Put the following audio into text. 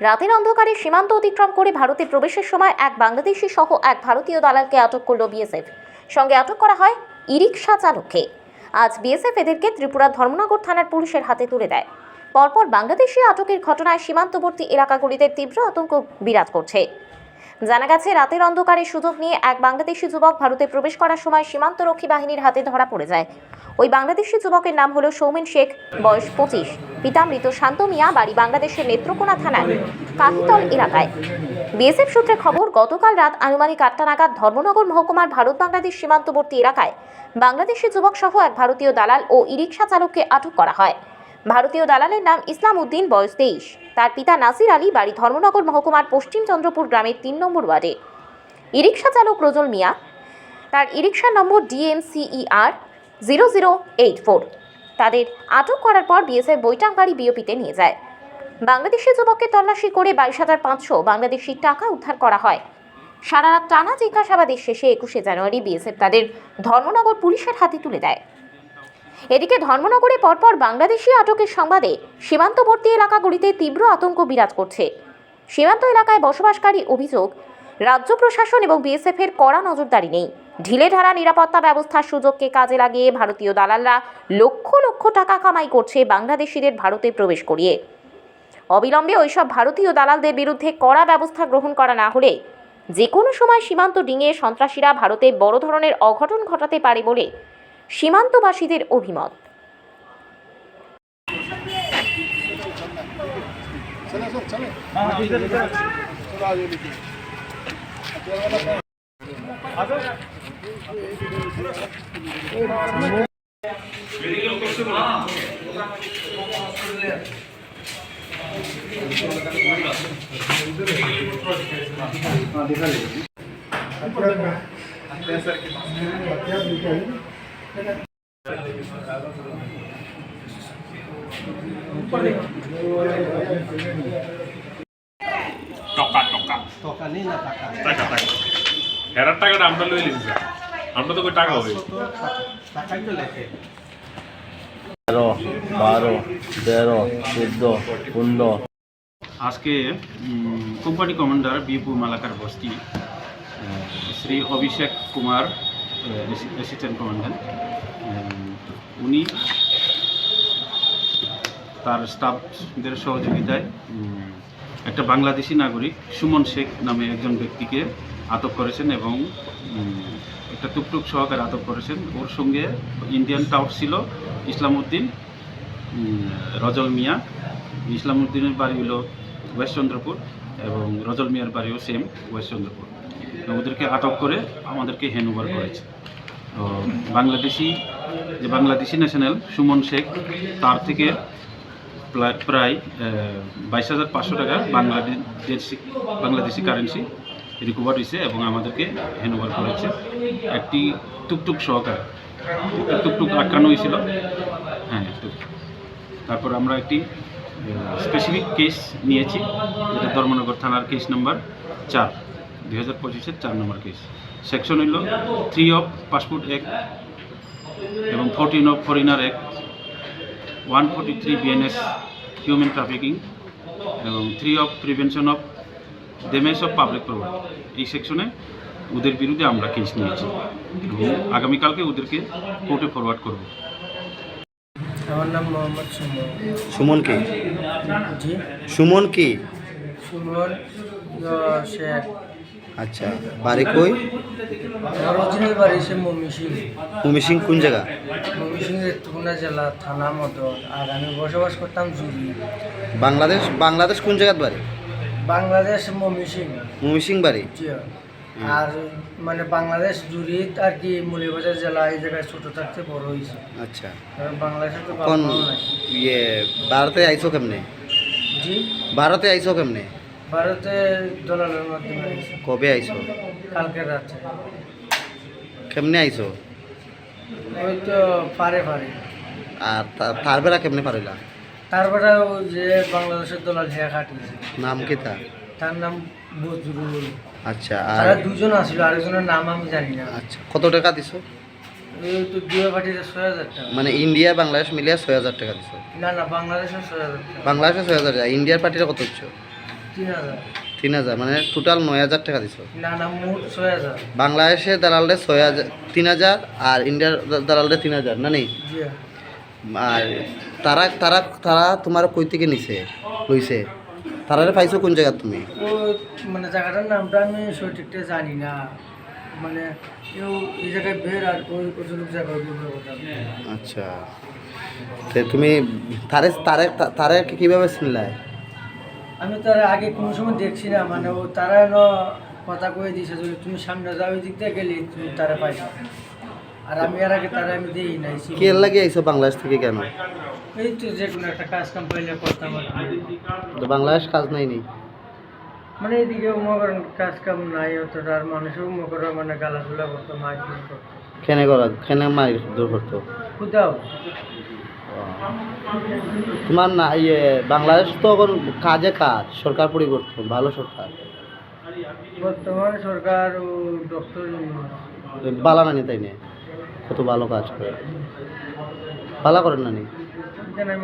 রাতের অন্ধকারে সীমান্ত অতিক্রম করে ভারতে প্রবেশের সময় এক বাংলাদেশি সহ এক ভারতীয় দালালকে আটক করল বিএসএফ। সঙ্গে আটক করা হয় ই রিক্সা চালককে। আজ বিএসএফ এদেরকে ত্রিপুরার ধর্মনগর থানার পুলিশের হাতে তুলে দেয়। পরপর বাংলাদেশি আটকের ঘটনায় সীমান্তবর্তী এলাকাগুলিতে তীব্র আতঙ্ক বিরাজ করছে। জানা গেছে, রাতের অন্ধকারে সুযোগ নিয়ে এক বাংলাদেশি যুবক ভারতে প্রবেশ করার সময় সীমান্তরক্ষী বাহিনীর হাতে ধরা পড়ে যায়। ওই বাংলাদেশি যুবকের নাম হলো সৌমেন শেখ, বয়স পঁচিশ। পিতা মৃত শান্ত মিয়া, বাড়ি বাংলাদেশের নেত্রকোনা থানার কাহিতল এলাকায়। বিএসএফ সূত্রে খবর, গতকাল রাত আনুমানিক আটটা নাগাদ ধর্মনগর মহকুমার ভারত বাংলাদেশ সীমান্তবর্তী এলাকায় বাংলাদেশি যুবক সহ এক ভারতীয় দালাল ও ই রিক্সা চালককে আটক করা হয়। ভারতীয় দালালের নাম ইসলাম উদ্দিন, বয়স তেইশ। তার পিতা নাসির আলী, বাড়ি ধর্মনগর মহকুমার পশ্চিম চন্দ্রপুর গ্রামের তিন নম্বর ওয়ার্ডে। ই রিক্সা চালক রোজল মিয়া, তার ই রিক্সার নম্বর DMCER zero zero eight four. তাদের আটক করার পর বিএসএফ বৈটাংবাড়ি বিওপিতে নিয়ে যায়। বাংলাদেশি যুবককে তল্লাশি করে বাইশ হাজার পাঁচশো বাংলাদেশি টাকা উদ্ধার করা হয়। সারা রাত টানা জিজ্ঞাসাবাদের শেষে একুশে জানুয়ারি বিএসএফ তাদের ধর্মনগর পুলিশের হাতে তুলে দেয়। এদিকে ধর্মনগরে পরপর বাংলাদেশি আটকের সংবাদে সীমান্তবর্তী এলাকাগুলিতে তীব্র আতঙ্ক বিরাজ করছে। সীমান্ত এলাকায় বসবাসকারী অভিযোগ, রাজ্য প্রশাসন এবং বিএসএফ এর কড়া নজরদারি নেই। ঢিলেঢালা নিরাপত্তা ব্যবস্থার সুযোগকে কাজে লাগিয়ে ভারতীয় দালালরা লক্ষ লক্ষ টাকা কামাই করছে বাংলাদেশিদের ভারতে প্রবেশ করিয়ে। অবিলম্বে ওইসব ভারতীয় দালালদের বিরুদ্ধে কড়া ব্যবস্থা গ্রহণ করা না হলে যে কোনো সময় সীমান্ত ডিঙিয়ে সন্ত্রাসীরা ভারতে বড় ধরনের অঘটন ঘটাতে পারে বলে সীমান্তবাসীদের অভিমত। টকা টকা টাকা নেই না টাকা টাকা টাকা হেরার টাকাটা আমরা লই লিখছি আমরা তো কই টাকা হবে। টাকাই তো লেখে তেরো বারো তেরো চোদ্দ পনেরো। আজকে কোম্পানি কমান্ডার বিপু মালাকার বস্তি শ্রী অভিষেক কুমার অ্যাসিস্ট্যান্ট কমান্ডার উনি তার স্টাফদের সহযোগিতায় একটা বাংলাদেশি নাগরিক সুমন শেখ নামে একজন ব্যক্তিকে আটক করেছেন এবং একটা টুকটুক সহকারে আটক করেছেন। ওর সঙ্গে ইন্ডিয়ান টাউট ছিল ইসলামউদ্দিন রজল মিয়া। ইসলামউদ্দিনের বাড়ি হলো ওয়েস্ট চন্দ্রপুর এবং রজল মিয়ার বাড়িও সেম ওয়েস্ট চন্দ্রপুর ওদেরকে আটক করে আমাদেরকে হ্যান্ডওভার করেছে। তো বাংলাদেশি, যে বাংলাদেশি ন্যাশনাল সুমন শেখ, তার থেকে প্রায় বাইশ হাজার পাঁচশো টাকা বাংলাদেশি বাংলাদেশি কারেন্সি রিকভার হয়েছে এবং আমাদেরকে হ্যান্ডওভার করেছে একটি টুকটুক সহকারে। টুকটুক আটকানো হয়েছিল। হ্যাঁ তারপর আমরা একটি স্পেসিফিক কেস নিয়েছি। যেটা ধর্মনগর থানার কেস নাম্বার চার, দুই হাজার পঁচিশের চার নম্বর কেস সেকশন হইল থ্রি অফ পাসপোর্ট অ্যাক্ট এবং fourteen of foreigner act one forty three BNS human trafficking এবং three of prevention of damage of public property এই সেকশনে ওদের বিরুদ্ধে আমরা কেস নিয়েছি। এবং আগামীকালকে ওদেরকে কোর্টে ফরওয়ার্ড করব। আমার নাম মোহাম্মদ সুমন। সুমন কি? জি। সুমন কি? সুমন শেখ আচ্ছা বাড়ি কই? অরিজিনাল বাড়ি সে মমিসিং উমি সিং কোন জায়গা? মমিসিং রেতুকুনা জেলা থানা মদন। আর আমি বসবাস করতাম জুরি বাংলাদেশ বাংলাদেশ কোন জায়গার বাড়ি? বাংলাদেশ মমিসিং উমি সিং বাড়ি? আর মানে বাংলাদেশ জুরিত আর কি মুলিবাজার জেলা এই জায়গায় ছোট থাকতে বড় হয়েছে। আচ্ছা। কারণ বাংলাদেশে তো কোন ইয়ে ভারতে আইছো কেমনে? জি। ভারতে আইছো কেমনে? ভারতে দলালের মাধ্যমে কবে আইছো? কালকে রাতে। কেমনে আইছো? ওই তো পারে পারে। আর তা- তার বেলা কেমনে পারিলা? তারপরে ওই যে বাংলাদেশের দলাল হ্যাঁ খাটিয়েছে। নাম কি তা তার নাম বজরুল আচ্ছা আর তারা দুজন আসছিল আরেকজনের নাম আমি জানি না। আচ্ছা কত টাকা দিছো? এই তো ছয় হাজার টাকা। মানে ইন্ডিয়া বাংলাদেশ মিলিয়ে ছয় হাজার টাকা দিছো? না না বাংলাদেশের ছয় হাজার টাকা। বাংলাদেশে ছয় হাজার টাকা ইন্ডিয়ার পার্টিটা কত দিচ্ছ তিন হাজার। তিন হাজার মানে টোটাল নয় হাজার টাকা দিছো? না না মোট ছয় হাজার। বাংলাদেশে দালালরে ছয় হাজার তিন হাজার আর ইন্ডিয়ার দালালরে তিন হাজার না নেই? জি আর তারা তারা তারা তোমার কই থেকে নিছে? লইছে তারারে পাইছো কোন জায়গা তুমি? ও মানে জায়গাটার নামটা আমি সঠিকটা জানি না। মানে এই জায়গায় বের আর ওই কতটুকু জায়গায় আচ্ছা। তে তুমি তারে তারে তারে কীভাবে চিনলাই আমি তার আগে কোনো সময় দেখছি না মানে ও তারা ন কথা কয়ে দিছে তুমি সামনে যাও ওই দিক দিয়ে গেলে তুমি তারা পাইছো। আর আমি আর আগে তারা আমি দিই নাই কে লাগে আইছো বাংলাদেশ থেকে কেন? এই তো যে কোনো একটা কাজ কাম পাইলে করতাম তো বাংলাদেশ কাজ নাই নি? মানে এদিকে মনে কাজ কাম নাই অতটা আর মানুষও মনে করেন মানে গালাধুলা করতো মারপিট করতো। কেনে করা কেনে মারি দূর করতো খুদাও তোমার না ইয়ে বাংলাদেশ তো এখন কাজে কাজ সরকার পরিবর্তন ভালো সরকার। বর্তমান সরকার ও ডক্টর বালা নানি তাই নে? কত ভালো কাজ করে। ভালো করেন নানি এখানে